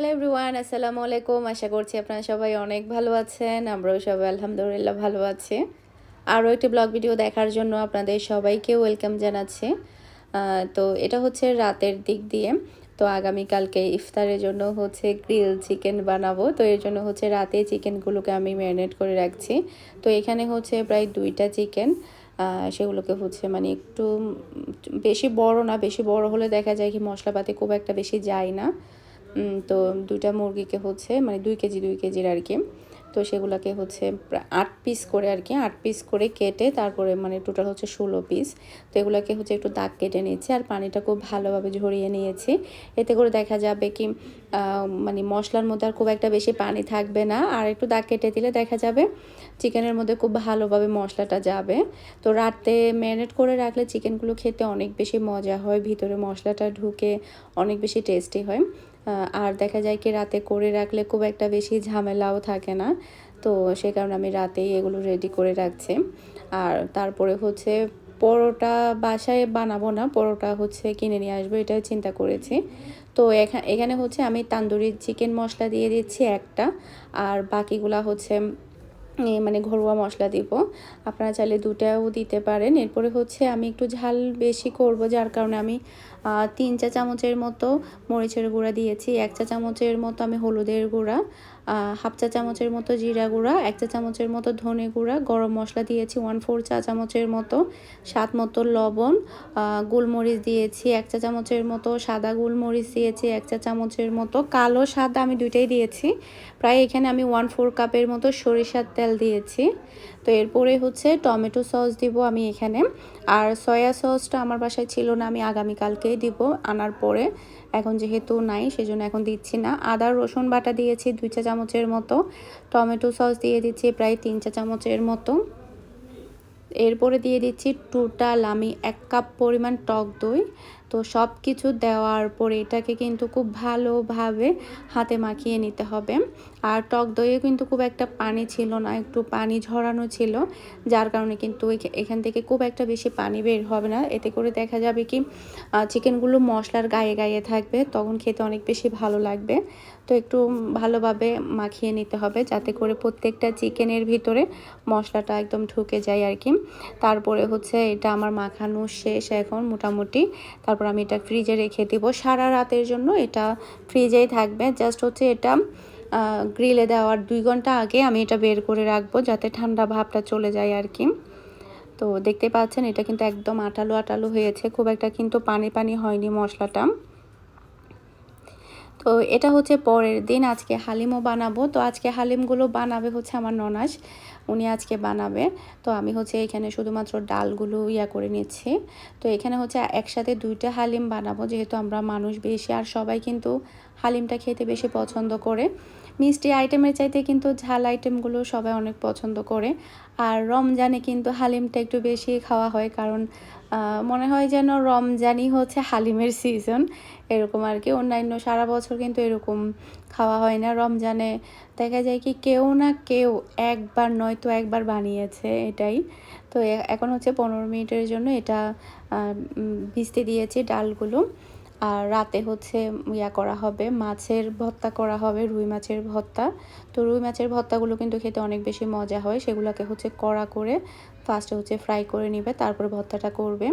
Hello everyone আসসালামু আলাইকুম আশা করছি আপনারা সবাই অনেক ভালো আছেন। আমরাও সবাই আলহামদুলিল্লাহ ভালো আছি। আরও একটি ব্লগ ভিডিও দেখার জন্য আপনাদের সবাইকে ওয়েলকাম জানাচ্ছি। তো এটা হচ্ছে রাতের দিক দিয়ে। তো আগামীকালকে ইফতারের জন্য হচ্ছে গ্রিল চিকেন বানাবো। তো এর জন্য হচ্ছে রাতে চিকেনগুলোকে আমি ম্যারিনেট করে রাখছি। তো এখানে হচ্ছে প্রায় দুইটা চিকেন সেগুলোকে হচ্ছে মানে একটু বেশি বড় না, বেশি বড় হলে দেখা যায় কি মশলাপাতি খুব একটা বেশি যায় না। তো দুইটা মুরগিকে হচ্ছে মানে দুই কেজি, দুই কেজির আর কি। তো সেগুলোকে হচ্ছে আট পিস করে আর কি, আট পিস করে কেটে তারপরে মানে টোটাল হচ্ছে ষোলো পিস। তো এগুলোকে হচ্ছে একটু দাগ কেটে নিয়েছি আর পানিটা খুব ভালোভাবে ঝরিয়ে নিয়েছি। এতে করে দেখা যাবে কি মানে মশলার মধ্যে আর খুব একটা বেশি পানি থাকবে না। আর একটু দাগ কেটে দিলে দেখা যাবে চিকেনের মধ্যে খুব ভালোভাবে মশলাটা যাবে। তো রাতে ম্যারিনেট করে রাখলে চিকেনগুলো খেতে অনেক বেশি মজা হয়, ভিতরে মশলাটা ঢুকে অনেক বেশি টেস্টি হয়। আর দেখা যায় কি রাতে করে রাখলে খুব একটা বেশি ঝামেলাও থাকে না। তো সে কারণে আমি রাতেই এগুলো রেডি করে রাখছি। আর তারপরে হচ্ছে পরোটা বাসায় বানাবো না, পরোটা হচ্ছে কিনে নিয়ে আসব, এটাই চিন্তা করেছি। তো এখা- এখানে হচ্ছে আমি তান্দুরি চিকেন মশলা দিয়ে দিচ্ছি একটা, আর বাকিগুলা হচ্ছে মানে ঘরোয়া মশলা দিব। আপনারা চাইলে দুটাও দিতে পারেন। এরপরে হচ্ছে আমি একটু ঝাল বেশি করব, যার কারণে আমি তিন চা চামচের মতো মরিচের গুঁড়া দিয়েছি। এক চা চামচের মতো আমি হলুদের গুঁড়া। হাফ চা চামচের মতো জিরা গুঁড়া, এক চা চামচের মতো ধনে গুঁড়া, গরম মশলা দিয়েছি ওয়ান ফোর চা চামচের মতো স্বাদ মতো লবণ গোলমরিচ দিয়েছি, এক চা চামচের মতো সাদা গোলমরিচ দিয়েছি, এক চা চামচের মতো কালো সাদা আমি দুইটাই দিয়েছি। প্রায় এখানে আমি ওয়ান ফোর কাপের মতো সরিষার তেল দিয়েছি। তো এরপরে হচ্ছে টমেটো সস দিব আমি এখানে। আর সয়া সসটা আমার বাসায় ছিল না, আমি আগামীকালকেই দিব আনার পরে। এখন যেহেতু নাই, সেজন্য এখন দিচ্ছি না। আদা রসুন বাটা দিয়েছি দুই চা চামচের মতো। টমেটো সস দিয়ে দিচ্ছি প্রায় তিন চা চামচের মতো। এরপরে দিয়ে দিচ্ছি টোটাল আমি এক কাপ পরিমাণ টক দই। তো সব কিছু দেওয়ার পরে এটাকে কিন্তু খুব ভালোভাবে হাতে মাখিয়ে নিতে হবে। আর টক দইয়ে কিন্তু খুব একটা পানি ছিল না, একটু পানি ঝরানো ছিল, যার কারণে কিন্তু এখান থেকে খুব একটা বেশি পানি বের হবে না। এতে করে দেখা যাবে কি চিকেনগুলো মশলার গায়ে গায়ে থাকবে, তখন খেতে অনেক বেশি ভালো লাগবে। তো একটু ভালোভাবে মাখিয়ে নিতে হবে, যাতে করে প্রত্যেকটা চিকেনের ভিতরে মশলাটা একদম ঢুকে যায় আর কি। তারপরে হচ্ছে এটা আমার মাখানো শেষ এখন মোটামুটি। তারপর আমি এটা ফ্রিজে রেখে দিব। সারা রাতের জন্য এটা ফ্রিজেই থাকবে। জাস্ট হচ্ছে এটা গ্রিলে দেওয়ার দুই ঘণ্টা আগে আমি এটা বের করে রাখব যাতে ঠান্ডা ভাবটা চলে যায় আর কি। তো দেখতে পাচ্ছেন এটা কিন্তু একদম আটালো আটালো হয়েছে। খুব একটা কিন্তু পানি পানি হয়নি মশলাটা। তো এটা হচ্ছে পরের দিন। আজকে হালিমও বানাবো। তো আজকে হালিমগুলো বানাবে হচ্ছে আমার ননাস। উনি আজকে বানাবে। তো আমি হচ্ছে এখানে শুধুমাত্র ডালগুলো ইয়া করে নিচ্ছি। তো এখানে হচ্ছে একসাথে দুইটা হালিম বানাবো, যেহেতু আমরা মানুষ বেশি, আর সবাই কিন্তু হালিমটা খেতে বেশি পছন্দ করে। মিষ্টি আইটেমের চাইতে কিন্তু ঝাল আইটেমগুলো সবাই অনেক পছন্দ করে। আর রমজানে কিন্তু হালিমটা একটু বেশি খাওয়া হয়, কারণ মনে হয় যেন রমজানই হচ্ছে হালিমের সিজন এরকম আর কি। অন্যান্য সারা বছর কিন্তু এরকম খাওয়া হয় না। রমজানে দেখা যায় কি কেউ না কেউ একবার নয়তো একবার বানিয়েছে এটাই। তো এখন হচ্ছে পনেরো মিনিটের জন্য এটা ভিজতে দিয়েছি ডালগুলো। আর রাতে হচ্ছে ইয়া করা হবে, মাছের ভর্তা করা হবে, রুই মাছের ভর্তা। তো রুই মাছের ভর্তাগুলো কিন্তু খেতে অনেক বেশি মজা হয়, সেগুলোকে হচ্ছে কড়া করে ফার্স্টে হচ্ছে ফ্রাই করে নেবে, তারপরে ভর্তাটা করবে।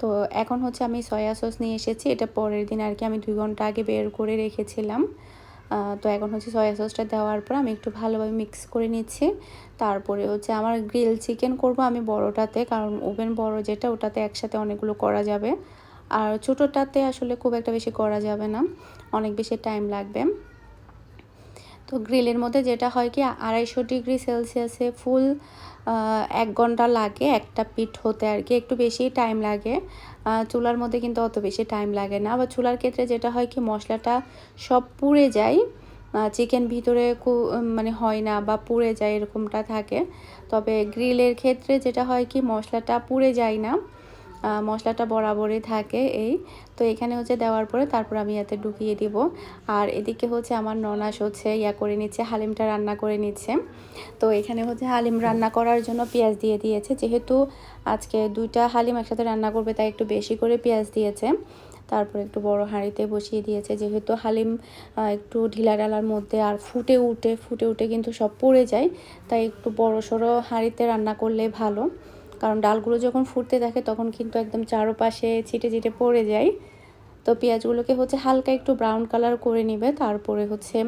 তো এখন হচ্ছে আমি সয়া সস নিয়ে এসেছি, এটা পরের দিন আর কি আমি দুই ঘণ্টা আগে বের করে রেখেছিলাম। তো এখন হচ্ছে সয়া সসটা দেওয়ার পর আমি একটু ভালোভাবে মিক্স করে নিচ্ছি। তারপরে হচ্ছে আমার গ্রিল চিকেন করব আমি বড়টাতে, কারণ ওভেন বড় যেটা, ওটাতে একসাথে অনেকগুলো করা যাবে। আর ছোটোটাতে আসলে খুব একটা বেশি করা যাবে না, অনেক বেশি টাইম লাগবে। তো গ্রিলের মধ্যে যেটা হয় কি, আড়াইশো ডিগ্রি সেলসিয়াসে ফুল এক ঘণ্টা লাগে একটা পিঠ হতে আর কি, একটু বেশি টাইম লাগে। চুলার মধ্যে কিন্তু অত বেশি টাইম লাগে না। আবার চুলার ক্ষেত্রে যেটা হয় কি, মশলাটা সব পুড়ে যায় চিকেন ভিতরে মানে হয় না বা পুড়ে যায় এরকমটা থাকে। তবে গ্রিলের ক্ষেত্রে যেটা হয় কি, মশলাটা পুড়ে যায় না। মশলাটা বরাবরই থাকে এই। তো এখানে হচ্ছে দেওয়ার পরে তারপর আমি এতে ঢুকিয়ে দিব। আর এদিকে হচ্ছে আমার ননাস হচ্ছে ইয়া করে নিচ্ছে, হালিমটা রান্না করে নিচ্ছে। তো এখানে হচ্ছে হালিম রান্না করার জন্য পেঁয়াজ দিয়ে দিয়েছে। যেহেতু আজকে দুইটা হালিম একসাথে রান্না করবে, তাই একটু বেশি করে পেঁয়াজ দিয়েছে। তারপর একটু বড় হাঁড়িতে বসিয়ে দিয়েছে। যেহেতু হালিম একটু ঢিলা ডালার মধ্যে আর ফুটে উঠে ফুটে উঠে কিন্তু সব পড়ে যায়, তাই একটু বড় সড়ো হাঁড়িতে রান্না করলে ভালো। কারণ ডালগুলো যখন ফুটতে থাকে তখন কিন্তু একদম চারোপাশে ছিটে ছিটে পড়ে যায়। তো পেঁয়াজগুলোকে হচ্ছে হালকা একটু ব্রাউন কালার করে নিবে, তারপরে হচ্ছে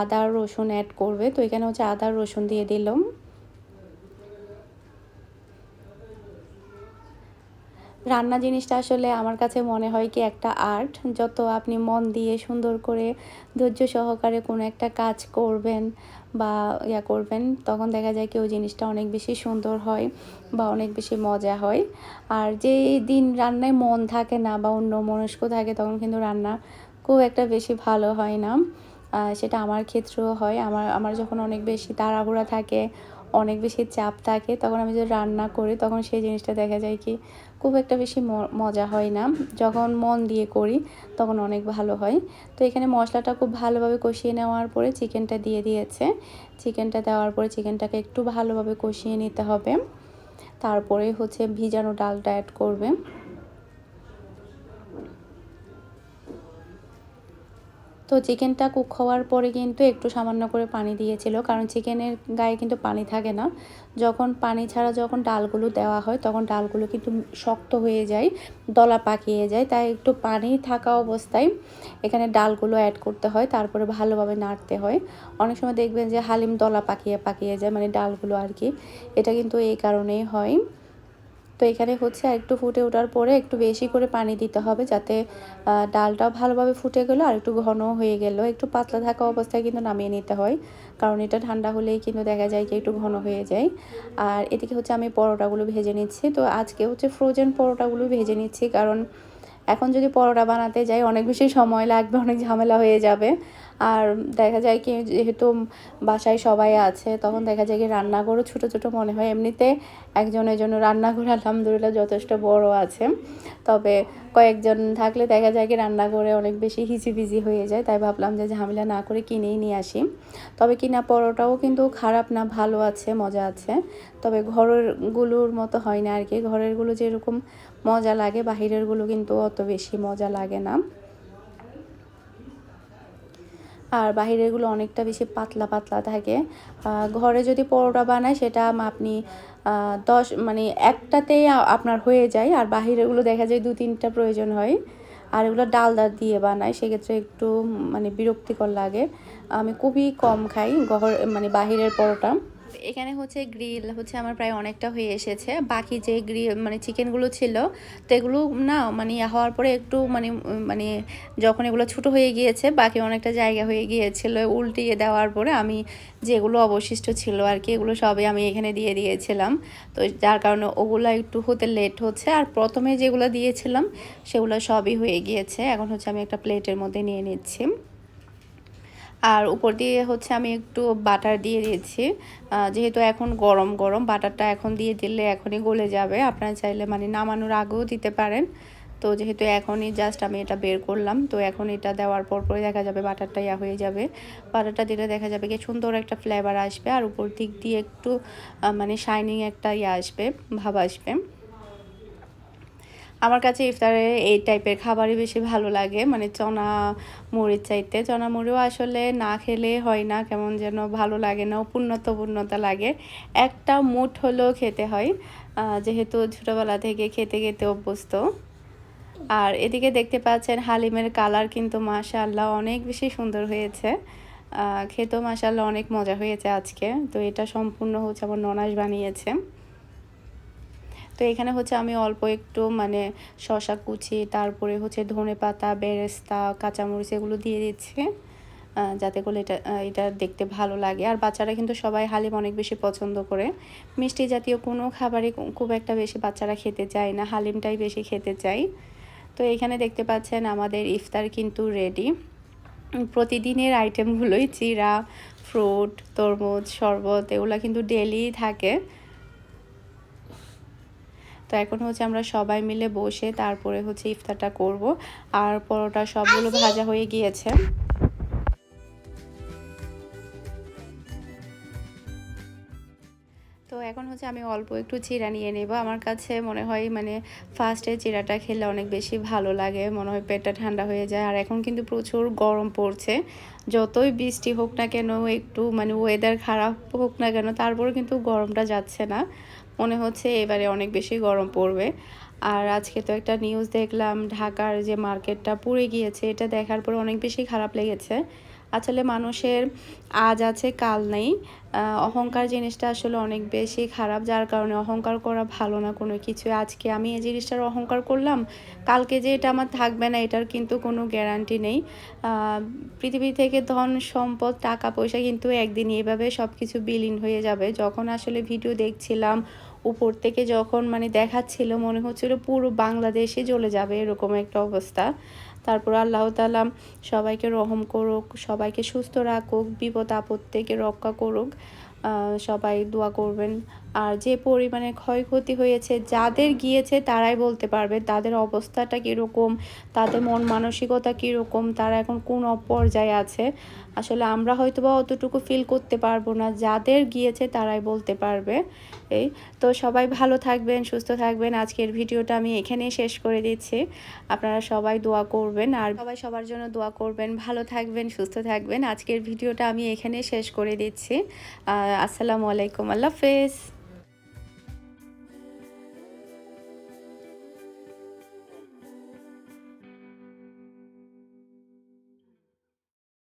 আদা, রসুন অ্যাড করবে। তো এখানে হচ্ছে আদা, রসুন দিয়ে দিলাম। রান্না জিনিসটা আসলে আমার কাছে মনে হয় কি একটা আর্ট যত আপনি মন দিয়ে সুন্দর করে ধৈর্য সহকারে কোনো একটা কাজ করবেন বা ইয়া করবেন, তখন দেখা যায় কি ওই জিনিসটা অনেক বেশি সুন্দর হয় বা অনেক বেশি মজা হয়। আর যে দিন রান্নায় মন থাকে না বা অন্য মনস্ক থাকে, তখন কিন্তু রান্না খুব একটা বেশি ভালো হয় না। সেটা আমার ক্ষেত্রেও হয়। আমার আমার যখন অনেক বেশি তাড়াহুড়া থাকে অনেক বেশি চাপ থাকে, তখন আমি যদি রান্না করি তখন সেই জিনিসটা দেখা যায় কি খুব একটা বেশি মজা হয় না। যখন মন দিয়ে করি তখন অনেক ভালো হয়। তো এখানে মশলাটা খুব ভালোভাবে কষিয়ে নেওয়ার পরে চিকেনটা দিয়ে দিয়েছে। চিকেনটা দেওয়ার পরে চিকেনটাকে একটু ভালোভাবে কষিয়ে নিতে হবে। তারপরে হচ্ছে ভিজানো ডালটা অ্যাড করবে। তো চিকেনটা কুক হওয়ার পরে কিন্তু একটু সামান্য করে পানি দিয়েছিল, কারণ চিকেনের গায়ে কিন্তু পানি থাকে না। যখন পানি ছাড়া যখন ডালগুলো দেওয়া হয়, তখন ডালগুলো কিন্তু শক্ত হয়ে যায়, দলা পাকিয়ে যায়। তাই একটু পানি থাকা অবস্থায় এখানে ডালগুলো অ্যাড করতে হয়, তারপরে ভালোভাবে নাড়তে হয়। অনেক সময় দেখবেন যে হালিম দলা পাকিয়ে পাকিয়ে যায় মানে ডালগুলো আর কি। এটা কিন্তু এই কারণেই হয়। এখানে হচ্ছে একটু ফুটে ওঠার পরে একটু বেশি করে পানি দিতে হবে যাতে ডালটা ভালোভাবে ফুটে গেলো আর একটু ঘন হয়ে গেল। একটু পাতলা থাকা অবস্থায় কিন্তু নামিয়ে নিতে হয়, কারণ এটা ঠান্ডা হলেই কিন্তু দেখা যায় কি একটু ঘন হয়ে যায়। আর এদিকে হচ্ছে আমি পরোটাগুলো ভেজে নিচ্ছি। তো আজকে হচ্ছে ফ্রোজেন পরোটাগুলো ভেজে নিচ্ছি, কারণ এখন যদি পরোটা বানাতে যাই, অনেক বেশি সময় লাগবে, অনেক ঝামেলা হয়ে যাবে। আর দেখা যায় কি, যেহেতু বাসায় সবাই আছে, তখন দেখা যায় কি, রান্নাঘরও ছোটো ছোটো মনে হয়। এমনিতে একজনের জন্য রান্নাঘর আলহামদুলিল্লাহ যথেষ্ট বড় আছে। তবে কয়েকজন থাকলে দেখা যায় কি, রান্নাঘরে অনেক বেশি হিজিবিজি হয়ে যায়। তাই ভাবলাম যে ঝামেলা না করে কিনেই নিয়ে আসি। তবে কিনা পরোটাও কিন্তু খারাপ না, ভালো আছে, মজা আছে। তবে ঘরেরগুলোর মতো হয় না আর কি। ঘরেরগুলো যেরকম মজা লাগে, বাহিরেরগুলো কিন্তু অত বেশি মজা লাগে না। আর বাহিরেরগুলো অনেকটা বেশি পাতলা পাতলা থাকে। ঘরে যদি পরোটা বানায়, সেটা আপনি দশ মানে একটাতেই আপনার হয়ে যায়। আর বাহিরেরগুলো দেখা যায় দু, তিনটা প্রয়োজন হয়। আর এগুলো ডালদা দিয়ে বানায়, সেক্ষেত্রে একটু মানে বিরক্তিকর লাগে। আমি খুবই কম খাই ঘর মানে বাহিরের পরোটা। এখানে হচ্ছে গ্রিল হচ্ছে আমার প্রায় অনেকটা হয়ে এসেছে। বাকি যে গ্রিল মানে চিকেনগুলো ছিল, তো এগুলো না মানে হওয়ার পরে একটু মানে মানে যখন এগুলো ছোট হয়ে গিয়েছে, বাকি অনেকটা জায়গা হয়ে গিয়েছিল, উল্টিয়ে দেওয়ার পরে আমি যেগুলো অবশিষ্ট ছিল আর কি, এগুলো সবই আমি এখানে দিয়ে দিয়েছিলাম। তো যার কারণে ওগুলো একটু হতে লেট হচ্ছে, আর প্রথমে যেগুলো দিয়েছিলাম, সেগুলো সবই হয়ে গিয়েছে। এখন হচ্ছে আমি একটা প্লেটের মধ্যে নিয়ে নিচ্ছি। আর উপর দিয়ে হচ্ছে আমি একটু বাটার দিয়ে দিয়েছি। যেহেতু এখন গরম গরম বাটারটা এখন দিয়ে দিলে এখনই গলে যাবে। আপনারা চাইলে মানে নামানোর আগেও দিতে পারেন। তো যেহেতু এখনই জাস্ট আমি এটা বের করলাম, তো এখন এটা দেওয়ার পর পরে দেখা যাবে বাটারটা ইয়া হয়ে যাবে। বাটারটা দিলে দেখা যাবে কি সুন্দর একটা ফ্লেভার আসবে। আর উপর দিক দিয়ে একটু মানে শাইনিং একটা ইয়ে আসবে, ভাব আসবে। আমার কাছে ইফতারে এই টাইপের খাবারই বেশি ভালো লাগে। মানে চনা মুড়ির চাইতে। চনা মুড়িও আসলে না খেলে হয় না, কেমন যেন ভালো লাগে না উপূর্ণতা পূর্ণতা লাগে। একটা মুঠ হলেও খেতে হয়। যেহেতু ছোটোবেলা থেকে খেতে খেতে অভ্যস্ত। আর এদিকে দেখতে পাচ্ছেন হালিমের কালার কিন্তু মাশাআল্লাহ অনেক বেশি সুন্দর হয়েছে। খেতেও মাশাআল্লাহ অনেক মজা হয়েছে আজকে। তো এটা সম্পূর্ণ হচ্ছে আমার ননাস বানিয়েছে। তো এখানে হচ্ছে আমি অল্প একটু মানে শশা কুচি, তারপরে হচ্ছে ধনে পাতা বেরেস্তা, কাঁচামরিচ এগুলো দিয়ে দিচ্ছি যাতে করে এটা এটা দেখতে ভালো লাগে। আর বাচ্চারা কিন্তু সবাই হালিম অনেক বেশি পছন্দ করে। মিষ্টি জাতীয় কোনো খাবারই খুব একটা বেশি বাচ্চারা খেতে চায় না, হালিমটাই বেশি খেতে চায়। তো এখানে দেখতে পাচ্ছেন আমাদের ইফতার কিন্তু রেডি প্রতিদিনের আইটেমগুলোই চিরা ফ্রুট তরমুজ, শরবত এগুলো কিন্তু ডেলি থাকে। তো এখন হচ্ছে আমরা সবাই মিলে বসে তারপরে হচ্ছে ইফতারটা করব। আর পরোটা সবগুলো ভাজা হয়ে গিয়েছে। এখন হচ্ছে আমি অল্প একটু চিরা নিয়ে নেব। আমার কাছে মনে হয় মানে ফার্স্টে চিরাটা খেলে অনেক বেশি ভালো লাগে, মনে হয় পেটটা ঠান্ডা হয়ে যায়। আর এখন কিন্তু প্রচুর গরম পড়ছে। যতই বৃষ্টি হোক না কেন, একটু মানে ওয়েদার খারাপ হোক না কেন, তারপরে কিন্তু গরমটা যাচ্ছে না। মনে হচ্ছে এবারে অনেক বেশি গরম পড়বে। আর আজকে তো একটা নিউজ দেখলাম, ঢাকার যে মার্কেটটা পুড়ে গিয়েছে, এটা দেখার পর অনেক বেশি খারাপ লেগেছে। আসলে মানুষের আজ আছে, কাল নেই। অহংকার জিনিসটা আসলে অনেক বেশি খারাপ, যার কারণে অহংকার করা ভালো না কোনো কিছু। আজকে আমি এই জিনিসটার অহংকার করলাম, কালকে যে এটা আমার থাকবে না, এটার কিন্তু কোনো গ্যারান্টি নেই। পৃথিবী থেকে ধন, সম্পদ, টাকা, পয়সা কিন্তু একদিন এভাবে সব কিছু বিলীন হয়ে যাবে। যখন আসলে ভিডিও দেখছিলাম, উপর থেকে যখন মানে দেখাচ্ছিল, মনে হচ্ছিল পুরো বাংলাদেশে চলে যাবে, এরকম একটা অবস্থা। তারপর আল্লাহ তালা সবাইকে রহম করুক, সবাইকে সুস্থ রাখুক, বিপদ আপদ থেকে রক্ষা করুক। সবাই দোয়া করবেন। আর যে পরিমাণে ক্ষয়ক্ষতি হয়েছে, যাদের গিয়েছে তারাই বলতে পারবে তাদের অবস্থাটা কীরকম, তাদের মন মানসিকতা কীরকম, তারা এখন কোন পর্যায়ে আছে। আসলে আমরা হয়তো বা অতটুকু ফিল করতে পারব না, যাদের গিয়েছে তারাই বলতে পারবে। এই তো সবাই ভালো থাকবেন, সুস্থ থাকবেন। আজকের ভিডিওটা আমি এখানেই শেষ করে দিচ্ছি। আপনারা সবাই দোয়া করবেন আর সবাই সবার জন্য দোয়া করবেন। ভালো থাকবেন, সুস্থ থাকবেন। আজকের ভিডিওটা আমি এখানে শেষ করে দিচ্ছি। আসসালামু আলাইকুম। আল্লাহ হাফেজ।